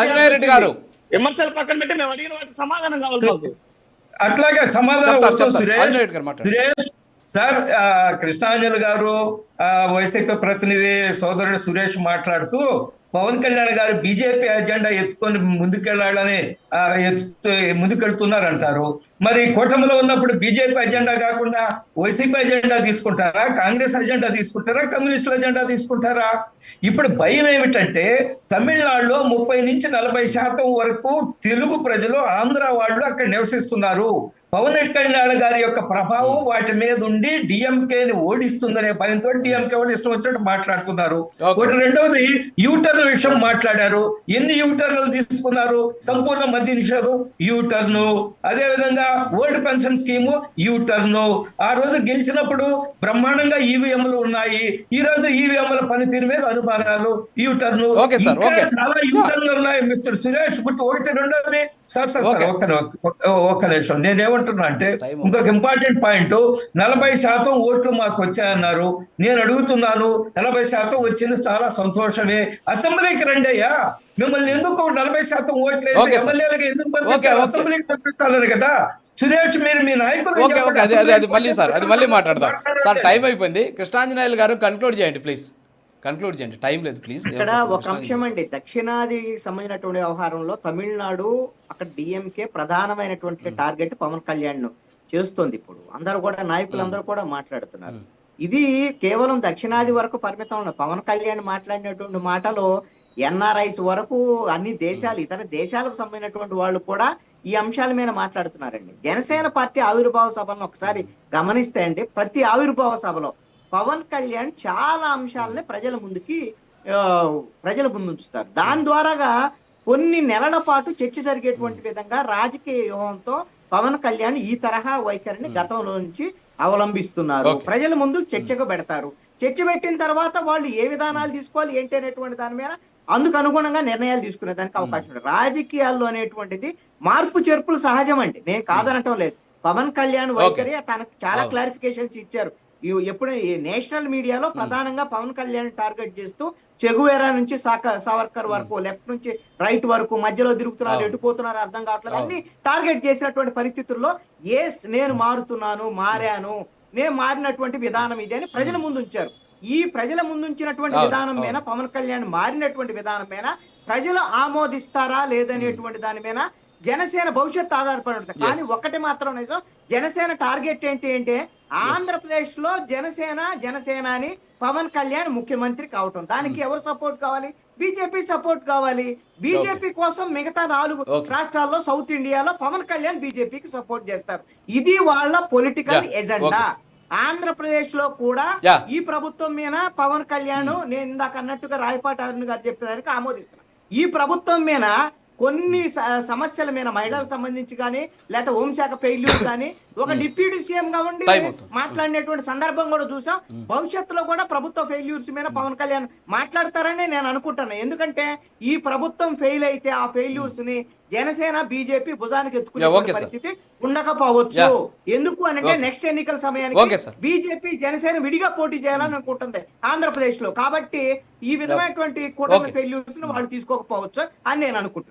ఆంజనేయ రెడ్డి గారు. విమర్శలు పక్కన పెట్టి మేము అడిగిన వాటికి సమాధానం కావాలి మాకు. అట్లాగే సమాధానం. సురేష్. సార్ కృష్ణాంజలి గారు వైసీపీ ప్రతినిధి సోదరుడు సురేష్ మాట్లాడుతూ పవన్ కళ్యాణ్ గారు బీజేపీ అజెండా ఎత్తుకొని ముందుకెళ్ళాలని ఎత్తు ముందుకెళ్తున్నారంటారు. మరి కూటమిలో ఉన్నప్పుడు బీజేపీ అజెండా కాకుండా వైసీపీ అజెండా తీసుకుంటారా? కాంగ్రెస్ అజెండా తీసుకుంటారా? కమ్యూనిస్టుల అజెండా తీసుకుంటారా? ఇప్పుడు భయం ఏమిటంటే తమిళనాడులో ముప్పై నుంచి నలభై శాతం వరకు తెలుగు ప్రజలు ఆంధ్ర వాళ్ళు అక్కడ నివసిస్తున్నారు. పవన్ కళ్యాణ్ గారి యొక్క ప్రభావం వాటి మీద ఉండి డిఎంకే ని ఓడిస్తుందనే భయంతో వాళ్ళు ఇష్టం వచ్చినట్టు మాట్లాడుతున్నారు. ఒకటి రెండవది యూటర్న్ విషయం మాట్లాడారు. ఎన్ని యూటర్న్లు తీసుకున్నారు? సంపూర్ణ మద్య నిషేధం యూటర్న్ అదే విధంగా ఓల్డ్ పెన్షన్ స్కీము యూటర్న్ ఆ రోజు గెలిచినప్పుడు బ్రహ్మాండంగా ఈవీఎంలు ఉన్నాయి. ఈ రోజు ఈవీఎంల పనితీరు మీద అనుమానాలు యూటర్న్. చాలా యూటర్న్లు ఉన్నాయి మిస్టర్ సురేష్ గుర్తు ఒకటి రెండోది సార్ సార్ సార్. ఒక్క ఒక్క- నిమిషం. నేనేమంటున్నా అంటే ఇంకొక ఇంపార్టెంట్ పాయింట్ నలభై శాతం ఓట్లు మాకు వచ్చాయన్నారు. నేను అడుగుతున్నాను. నలభై శాతం వచ్చింది చాలా సంతోషమే. అసెంబ్లీకి రండి అయ్యా మిమ్మల్ని ఎందుకు నలభై శాతం ఓట్లు వేసి Okay, sir. ఎమ్మెల్యేలకు ఎందుకు Okay, పంపించారు? okay. అసెంబ్లీకి పంపించాలి కదా. సురేష్ మీరు మీ నాయకులు ఓకే ఓకే. అది అది అది మళ్ళీ సార్ అది మళ్ళీ మాట్లాడదాం. సార్ టైం అయిపోయింది. కృష్ణాంజనేయులు గారు కన్క్లూడ్ చేయండి ప్లీజ్ కన్క్లూడ్ చేయండి. టైం లేదు ప్లీజ్ ఇక్కడ ఒక అంశం అండి. దక్షిణాదికి సంబంధించినటువంటి వ్యవహారంలో తమిళనాడు అక్కడ డిఎంకే ప్రధానమైనటువంటి టార్గెట్ పవన్ కళ్యాణ్ను చేస్తోంది ఇప్పుడు. అందరూ కూడా నాయకులందరూ కూడా మాట్లాడుతున్నారు. ఇది కేవలం దక్షిణాది వరకు పరిమితం ఉన్న పవన్ కళ్యాణ్ మాట్లాడినటువంటి మాటలు ఎన్ఆర్ఐస్ వరకు అన్ని దేశాలు ఇతర దేశాలకు సంబంధించినటువంటి వాళ్ళు కూడా ఈ అంశాల మీద మాట్లాడుతున్నారండి. జనసేన పార్టీ ఆవిర్భావ సభలను ఒకసారి గమనిస్తే అండి ప్రతి ఆవిర్భావ సభలో పవన్ కళ్యాణ్ చాలా అంశాలని ప్రజల ముందుకి ప్రజల ముందు ఉంచుతారు. దాని ద్వారాగా కొన్ని నెలల పాటు చర్చ జరిగేటువంటి విధంగా రాజకీయ వ్యూహంతో పవన్ కళ్యాణ్ ఈ తరహా వైఖరిని గతంలో నుంచి అవలంబిస్తున్నారు. ప్రజల ముందు చర్చకు పెడతారు. చర్చ పెట్టిన తర్వాత వాళ్ళు ఏ విధానాలు తీసుకోవాలి ఏంటి అనేటువంటి దాని మీద అందుకు అనుగుణంగా నిర్ణయాలు తీసుకునే దానికి అవకాశం ఉంది. రాజకీయాల్లో అనేటువంటిది మార్పు చేర్పులు సహజం అండి. నేను కాదనటం లేదు. పవన్ కళ్యాణ్ వైఖరి తనకు చాలా. క్లారిఫికేషన్స్ ఇచ్చారు. ఎప్పుడు నేషనల్ మీడియాలో ప్రధానంగా పవన్ కళ్యాణ్ టార్గెట్ చేస్తూ చెగువేరా నుంచి సాక సవర్కర్ వరకు లెఫ్ట్ నుంచి రైట్ వరకు మధ్యలో తిరుగుతున్నారు అవును. ఎటు పోతున్నారు అర్థం కావట్లేదు. అన్ని టార్గెట్ చేసినటువంటి పరిస్థితుల్లో ఎస్ నేను మారుతున్నాను మారాను నేను మారినటువంటి విధానం ఇది అని ప్రజల ముందు ఉంచారు ఈ ప్రజల ముందు ఉంచినటువంటి అవును, విధానం మీద. పవన్ కళ్యాణ్ మారినటువంటి విధానం మీద ప్రజలు ఆమోదిస్తారా లేదనేటువంటి దాని మీద జనసేన భవిష్యత్తు ఆధారపడి ఉంటుంది. కానీ ఒకటి మాత్రం నిజం జనసేన టార్గెట్ ఏంటి అంటే ఆంధ్రప్రదేశ్లో జనసేన జనసేన అని పవన్ కళ్యాణ్ ముఖ్యమంత్రి కావటం దానికి Hmm. ఎవరు సపోర్ట్ కావాలి బీజేపీ సపోర్ట్ కావాలి బీజేపీ కోసం మిగతా నాలుగు. రాష్ట్రాల్లో సౌత్ ఇండియాలో పవన్ కళ్యాణ్ బీజేపీకి సపోర్ట్ చేస్తారు ఇది వాళ్ళ పొలిటికల్. ఎజెండా. ఆంధ్రప్రదేశ్లో కూడా. ఈ ప్రభుత్వం మీద పవన్ కళ్యాణ్ నేను ఇందాక అన్నట్టుగా రాయపాటి అరుణ్ గారు చెప్పేదానికి ఆమోదిస్తున్నాను ఈ ప్రభుత్వం మీద కొన్ని సమస్యల మీద మహిళలకు సంబంధించి కానీ లేకపోతే హోంశాఖ ఫెయిల్యూర్ కానీ ఒక డిప్యూటీ సీఎం గా ఉండి. మాట్లాడినటువంటి సందర్భం కూడా చూసాం భవిష్యత్తులో కూడా ప్రభుత్వ ఫెయిల్యూర్స్ మీద పవన్ కళ్యాణ్ మాట్లాడతారని నేను అనుకుంటున్నాను ఎందుకంటే ఈ ప్రభుత్వం ఫెయిల్ అయితే ఆ ఫెయిల్యూర్స్ని జనసేన బీజేపీ భుజానికి ఎత్తుకునే. పరిస్థితి ఉండకపోవచ్చు. ఎందుకు అంటే. నెక్స్ట్ ఎన్నికల సమయానికి. బీజేపీ జనసేన విడిగా పోటీ చేయాలని అనుకుంటుంది ఆంధ్రప్రదేశ్లో కాబట్టి ఈ విధమైనటువంటి కూటమి. ఫెయిల్యూర్స్ని వాళ్ళు తీసుకోకపోవచ్చు అని నేను అనుకుంటున్నాను